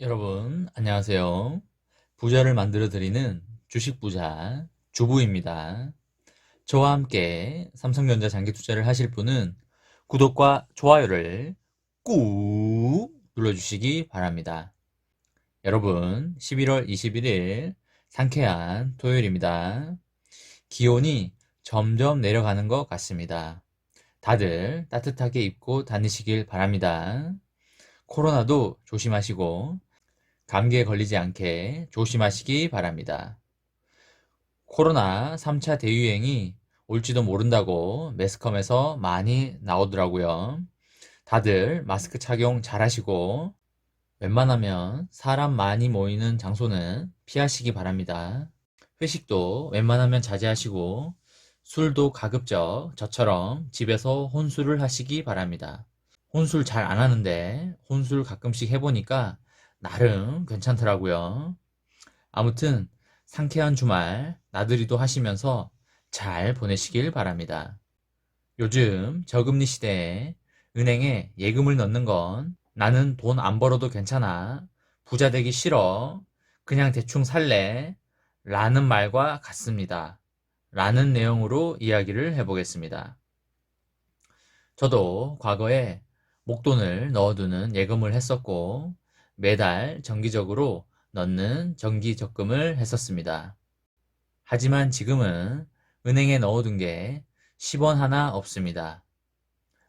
여러분, 안녕하세요. 부자를 만들어 드리는 주식 부자 주부입니다. 저와 함께 삼성전자 장기 투자를 하실 분은 구독과 좋아요를 꾹 눌러 주시기 바랍니다. 여러분, 11월 21일 상쾌한 토요일입니다. 기온이 점점 내려가는 것 같습니다. 다들 따뜻하게 입고 다니시길 바랍니다. 코로나도 조심하시고 감기에 걸리지 않게 조심하시기 바랍니다. 코로나 3차 대유행이 올지도 모른다고 매스컴에서 많이 나오더라고요. 다들 마스크 착용 잘 하시고 웬만하면 사람 많이 모이는 장소는 피하시기 바랍니다. 회식도 웬만하면 자제하시고 술도 가급적 저처럼 집에서 혼술을 하시기 바랍니다. 혼술 잘 안 하는데 혼술 가끔씩 해보니까 나름 괜찮더라고요. 아무튼 상쾌한 주말 나들이도 하시면서 잘 보내시길 바랍니다. 요즘 저금리 시대에 은행에 예금을 넣는 건 나는 돈 안 벌어도 괜찮아. 부자 되기 싫어. 그냥 대충 살래. 라는 말과 같습니다. 라는 내용으로 이야기를 해보겠습니다. 저도 과거에 목돈을 넣어두는 예금을 했었고, 매달 정기적으로 넣는 정기 적금을 했었습니다. 하지만 지금은 은행에 넣어둔 게 10원 하나 없습니다.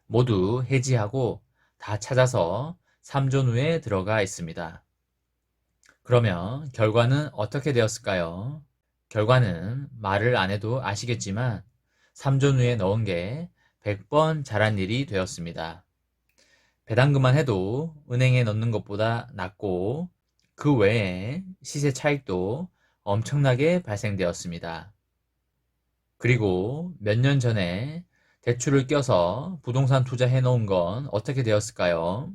모두 해지하고 다 찾아서 3존 후에 들어가 있습니다. 그러면 결과는 어떻게 되었을까요? 결과는 말을 안 해도 아시겠지만 3존 후에 넣은 게 100번 잘한 일이 되었습니다. 배당금만 해도 은행에 넣는 것보다 낫고 그 외에 시세 차익도 엄청나게 발생되었습니다. 그리고 몇 년 전에 대출을 껴서 부동산 투자해 놓은 건 어떻게 되었을까요?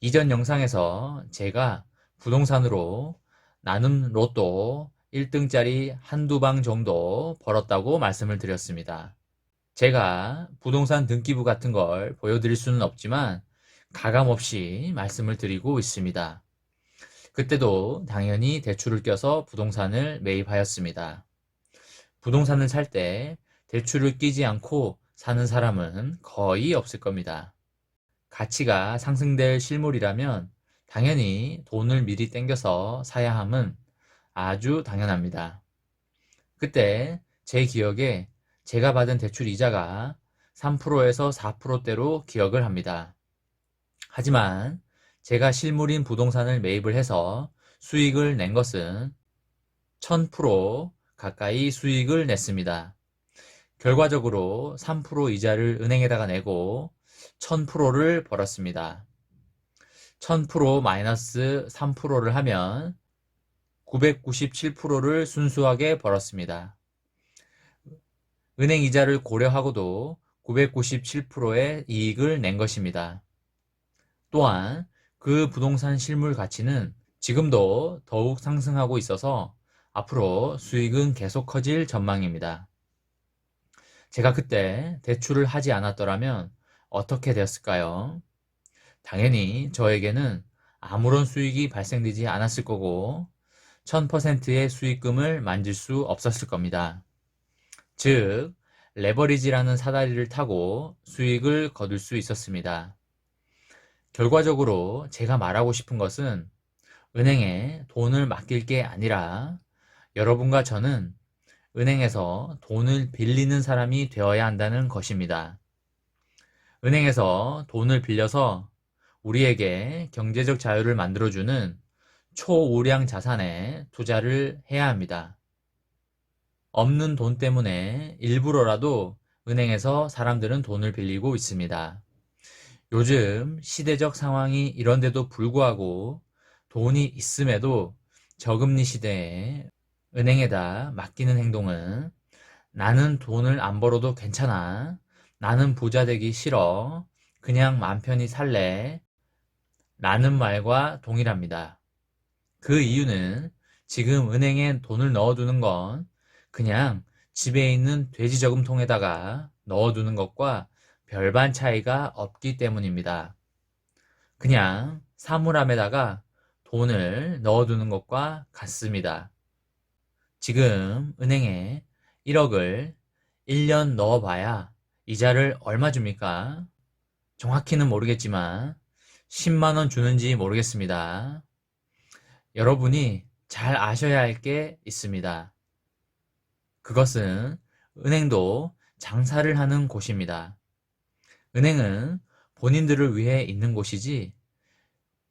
이전 영상에서 제가 부동산으로 나눔 로또 1등짜리 한두 방 정도 벌었다고 말씀을 드렸습니다. 제가 부동산 등기부 같은 걸 보여드릴 수는 없지만 가감없이 말씀을 드리고 있습니다. 그때도 당연히 대출을 껴서 부동산을 매입하였습니다. 부동산을 살 때 대출을 끼지 않고 사는 사람은 거의 없을 겁니다. 가치가 상승될 실물이라면 당연히 돈을 미리 땡겨서 사야 함은 아주 당연합니다. 그때 제 기억에 제가 받은 대출 이자가 3%에서 4%대로 기억을 합니다. 하지만 제가 실물인 부동산을 매입을 해서 수익을 낸 것은 1000% 가까이 수익을 냈습니다. 결과적으로 3% 이자를 은행에다가 내고 1000%를 벌었습니다. 1000% 마이너스 3%를 하면 997%를 순수하게 벌었습니다. 은행 이자를 고려하고도 997%의 이익을 낸 것입니다. 또한 그 부동산 실물 가치는 지금도 더욱 상승하고 있어서 앞으로 수익은 계속 커질 전망입니다. 제가 그때 대출을 하지 않았더라면 어떻게 되었을까요? 당연히 저에게는 아무런 수익이 발생되지 않았을 거고 1000%의 수익금을 만질 수 없었을 겁니다. 즉, 레버리지라는 사다리를 타고 수익을 거둘 수 있었습니다. 결과적으로 제가 말하고 싶은 것은 은행에 돈을 맡길 게 아니라 여러분과 저는 은행에서 돈을 빌리는 사람이 되어야 한다는 것입니다. 은행에서 돈을 빌려서 우리에게 경제적 자유를 만들어주는 초우량 자산에 투자를 해야 합니다. 없는 돈 때문에 일부러라도 은행에서 사람들은 돈을 빌리고 있습니다. 요즘 시대적 상황이 이런데도 불구하고 돈이 있음에도 저금리 시대에 은행에다 맡기는 행동은 나는 돈을 안 벌어도 괜찮아. 나는 부자 되기 싫어. 그냥 맘 편히 살래. 라는 말과 동일합니다. 그 이유는 지금 은행에 돈을 넣어두는 건 그냥 집에 있는 돼지 저금통에다가 넣어두는 것과 별반 차이가 없기 때문입니다. 그냥 사물함에다가 돈을 넣어두는 것과 같습니다. 지금 은행에 1억을 1년 넣어봐야 이자를 얼마 줍니까? 정확히는 모르겠지만 10만원 주는지 모르겠습니다. 여러분이 잘 아셔야 할 게 있습니다. 그것은 은행도 장사를 하는 곳입니다. 은행은 본인들을 위해 있는 곳이지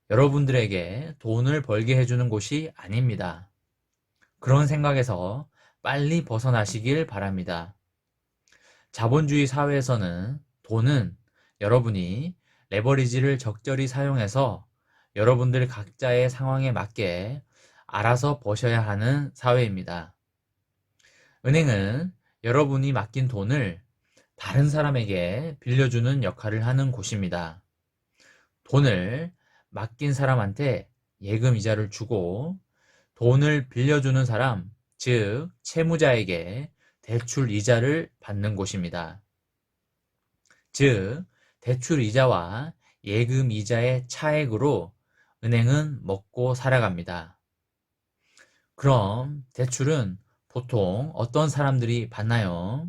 여러분들에게 돈을 벌게 해주는 곳이 아닙니다. 그런 생각에서 빨리 벗어나시길 바랍니다. 자본주의 사회에서는 돈은 여러분이 레버리지를 적절히 사용해서 여러분들 각자의 상황에 맞게 알아서 버셔야 하는 사회입니다. 은행은 여러분이 맡긴 돈을 다른 사람에게 빌려주는 역할을 하는 곳입니다. 돈을 맡긴 사람한테 예금 이자를 주고 돈을 빌려주는 사람, 즉 채무자에게 대출 이자를 받는 곳입니다. 즉 대출 이자와 예금 이자의 차액으로 은행은 먹고 살아갑니다. 그럼 대출은 보통 어떤 사람들이 받나요?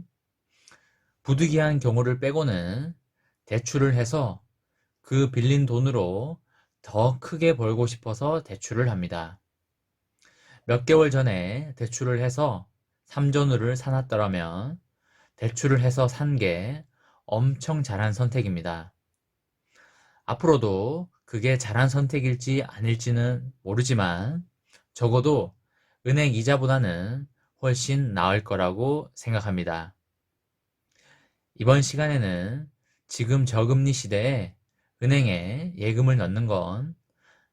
부득이한 경우를 빼고는 대출을 해서 그 빌린 돈으로 더 크게 벌고 싶어서 대출을 합니다. 몇 개월 전에 대출을 해서 삼전우를 사놨더라면 대출을 해서 산 게 엄청 잘한 선택입니다. 앞으로도 그게 잘한 선택일지 아닐지는 모르지만 적어도 은행 이자보다는 훨씬 나을 거라고 생각합니다. 이번 시간에는 지금 저금리 시대에 은행에 예금을 넣는 건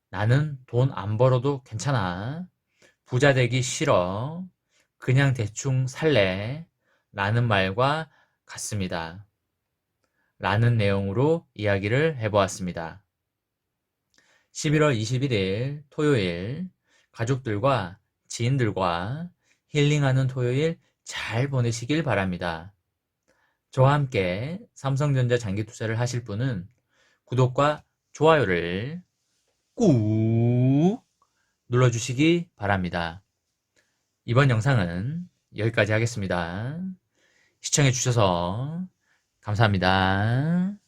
나는 돈 안 벌어도 괜찮아. 부자 되기 싫어. 그냥 대충 살래. 라는 말과 같습니다. 라는 내용으로 이야기를 해보았습니다. 11월 21일 토요일 가족들과 지인들과 힐링하는 토요일 잘 보내시길 바랍니다. 저와 함께 삼성전자 장기 투자를 하실 분은 구독과 좋아요를 꾹 눌러주시기 바랍니다. 이번 영상은 여기까지 하겠습니다. 시청해주셔서 감사합니다.